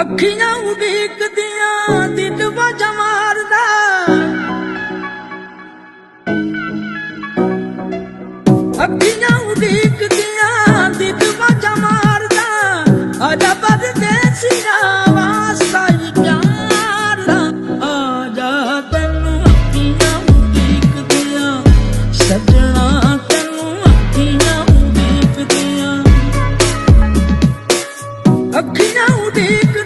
ਅੱਖੀਆਂ ਉਡੀਕਦੀਆਂ ਦਿਲ ਵਜ ਮਾਰਦਾ। ਅੱਖੀਆਂ ਉਡੀਕਦੀਆਂ ਦਿਲ ਵਜ ਮਾਰਦਾ। ਅਦਾ ਬਦ ਦੇਸੀਆਂ be.